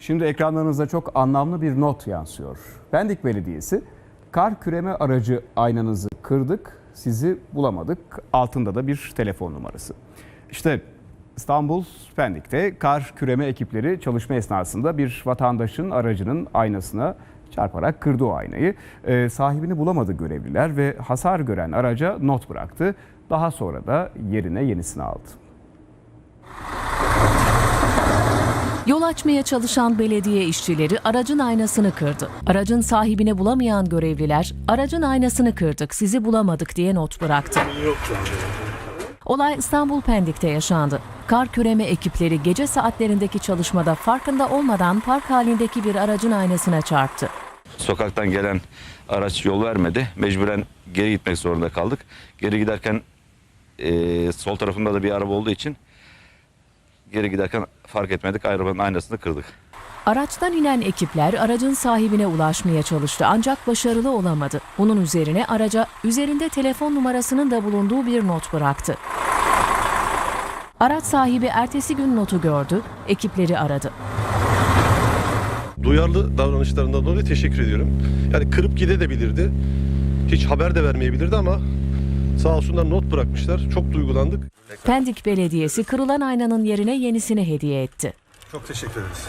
Şimdi ekranlarınızda çok anlamlı bir not yansıyor. Pendik Belediyesi kar küreme aracı aynanızı kırdık, sizi bulamadık. Altında da bir telefon numarası. İşte İstanbul Pendik'te kar küreme ekipleri çalışma esnasında bir vatandaşın aracının aynasına çarparak kırdı o aynayı. Ee, sahibini bulamadı görevliler ve hasar gören araca not bıraktı. Daha sonra da yerine yenisini aldı. Yol açmaya çalışan belediye işçileri aracın aynasını kırdı. Aracın sahibini bulamayan görevliler aracın aynasını kırdık sizi bulamadık diye not bıraktı. Olay İstanbul Pendik'te yaşandı. Kar küreme ekipleri gece saatlerindeki çalışmada farkında olmadan park halindeki bir aracın aynasına çarptı. Sokaktan gelen araç yol vermedi. Mecburen geri gitmek zorunda kaldık. Geri giderken eee, sol tarafımda da bir araba olduğu için geri giderken fark etmedik. Arabanın aynasını kırdık. Araçtan inen ekipler aracın sahibine ulaşmaya çalıştı ancak başarılı olamadı. Bunun üzerine araca üzerinde telefon numarasının da bulunduğu bir not bıraktı. Araç sahibi ertesi gün notu gördü, ekipleri aradı. duyarlı davranışlarından dolayı teşekkür ediyorum. Yani kırıp gidebilirdi. Hiç haber de vermeyebilirdi ama sağ olsunlar not bırakmışlar. Çok duygulandık. Pendik Belediyesi kırılan aynanın yerine yenisini hediye etti. Çok teşekkür ederiz.